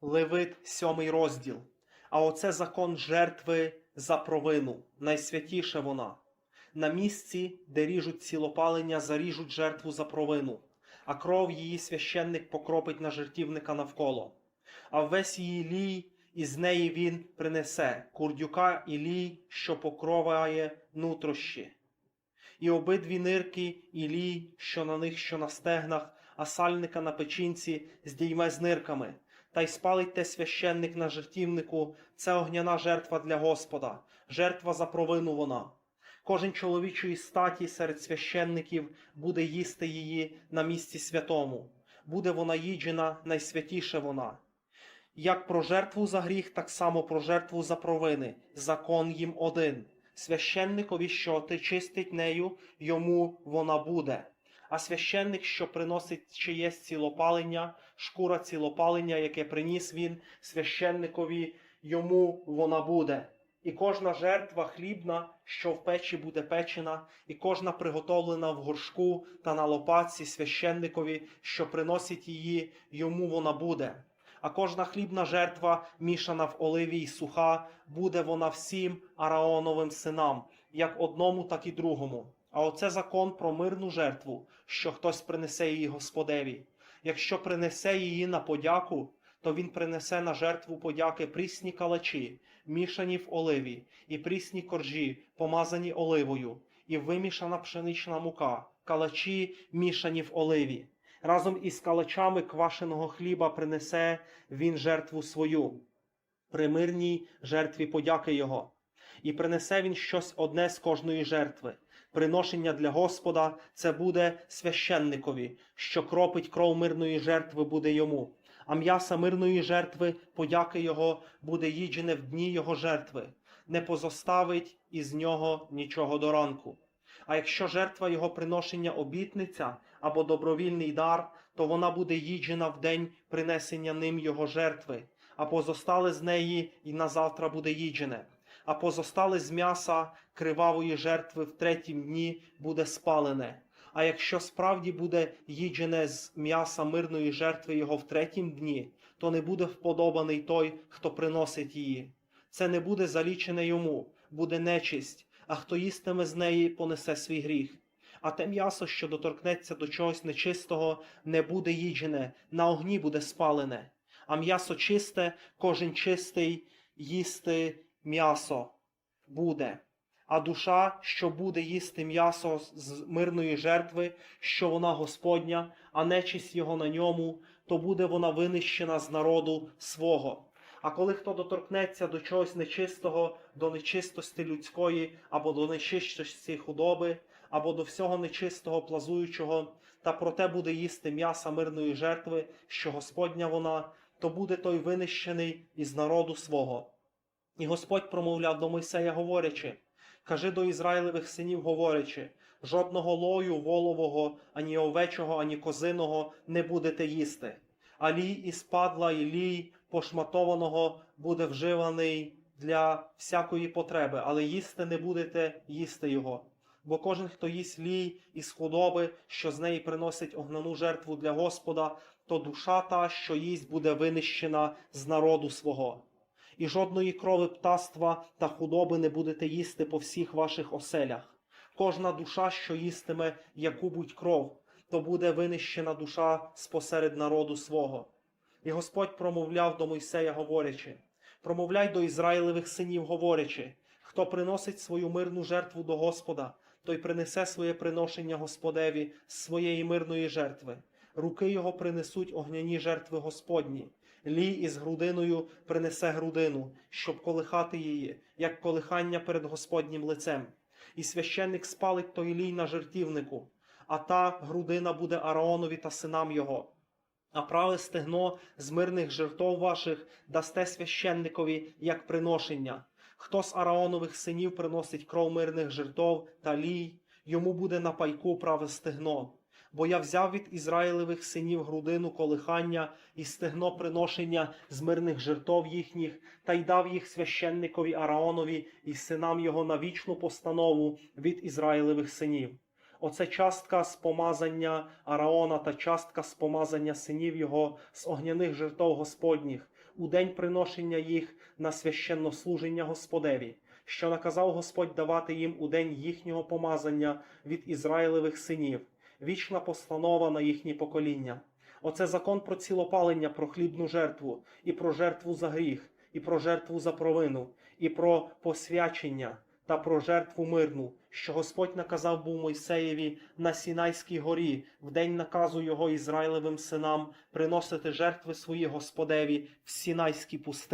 Левит, сьомий розділ. А оце закон жертви за провину, найсвятіша вона. На місці, де ріжуть цілопалення, заріжуть жертву за провину, а кров її священник покропить на жертівника навколо. А весь її лій із неї він принесе курдюка і лій, що покроває нутрощі. І обидві нирки і лій, що на них, що на стегнах, а сальника на печінці здійме з нирками, та й спалить те священник на жертівнику, це огняна жертва для Господа, жертва за провину вона. Кожен чоловічої статі серед священників буде їсти її на місці святому, буде вона їджена, найсвятіше вона. Як про жертву за гріх, так само про жертву за провини, закон їм один. Священникові, що ти чистить нею, йому вона буде. А священник, що приносить чиєсь цілопалення, шкура цілопалення, яке приніс він, священникові, йому вона буде. І кожна жертва хлібна, що в печі буде печена, і кожна приготовлена в горшку та на лопатці священникові, що приносить її, йому вона буде. А кожна хлібна жертва, мішана в оливі й суха, буде вона всім Араоновим синам, як одному, так і другому. А оце закон про мирну жертву, що хтось принесе її Господеві. Якщо принесе її на подяку, то він принесе на жертву подяки прісні калачі, мішані в оливі, і прісні коржі, помазані оливою, і вимішана пшенична мука, калачі, мішані в оливі. Разом із калачами квашеного хліба принесе він жертву свою, при мирній жертві подяки його. І принесе він щось одне з кожної жертви. Приношення для Господа це буде священникові, що кропить кров мирної жертви буде йому. А м'яса мирної жертви, подяки його, буде їджене в дні його жертви, не позоставить із нього нічого до ранку. А якщо жертва його приношення обітниця або добровільний дар, то вона буде їджена в день принесення ним його жертви, а позостале з неї і назавтра буде їджене. А позостале з м'яса кривавої жертви в третім дні буде спалене. А якщо справді буде їджене з м'яса мирної жертви його в третім дні, то не буде вподобаний той, хто приносить її. Це не буде залічене йому, буде нечисть, а хто їстиме з неї, понесе свій гріх. А те м'ясо, що доторкнеться до чогось нечистого, не буде їджене, на огні буде спалене. А м'ясо чисте, кожен чистий їсти м'ясо буде. А душа, що буде їсти м'ясо з мирної жертви, що вона Господня, а нечисть його на ньому, то буде вона винищена з народу свого. А коли хто доторкнеться до чогось нечистого, до нечистості людської, або до нечистості худоби, або до всього нечистого плазуючого, та проте буде їсти м'яса мирної жертви, що Господня вона, то буде той винищений із народу свого. І Господь промовляв до Мойсея, говорячи: Кажи до Ізраїлевих синів, говорячи, жодного лою волового, ані овечого, ані козиного не будете їсти. А лій із падла і лій пошматованого буде вживаний для всякої потреби, але їсти не будете їсти його. Бо кожен, хто їсть лій із худоби, що з неї приносить огняну жертву для Господа, то душа та, що їсть, буде винищена з народу свого. І жодної крови птаства та худоби не будете їсти по всіх ваших оселях. Кожна душа, що їстиме яку-будь кров, то буде винищена душа спосеред народу свого. І Господь промовляв до Мойсея, говорячи: промовляй до Ізраїлевих синів, говорячи, хто приносить свою мирну жертву до Господа, той принесе своє приношення Господеві з своєї мирної жертви. Руки його принесуть огняні жертви Господні. Лій із грудиною принесе грудину, щоб колихати її, як колихання перед Господнім лицем. І священник спалить той лій на жертівнику, а та грудина буде Араонові та синам його. А праве стегно з мирних жертов ваших дасте священникові як приношення. Хто з Араонових синів приносить кров мирних жертов та лій, йому буде на пайку праве стегно. Бо я взяв від Ізраїлевих синів грудину колихання і стегно приношення з мирних жертов їхніх, та й дав їх священникові Араонові і синам його на вічну постанову від Ізраїлевих синів. Оце частка з помазання Араона та частка з помазання синів його з огняних жертов Господніх, у день приношення їх на священнослуження Господеві, що наказав Господь давати їм у день їхнього помазання від Ізраїлевих синів, вічна постанова на їхні покоління. Оце закон про цілопалення, про хлібну жертву, і про жертву за гріх, і про жертву за провину, і про посвячення та про жертву мирну, що Господь наказав був Мойсеєві на Сінайській горі в день наказу його Ізраїлевим синам приносити жертви свої Господеві в Сінайській пустині.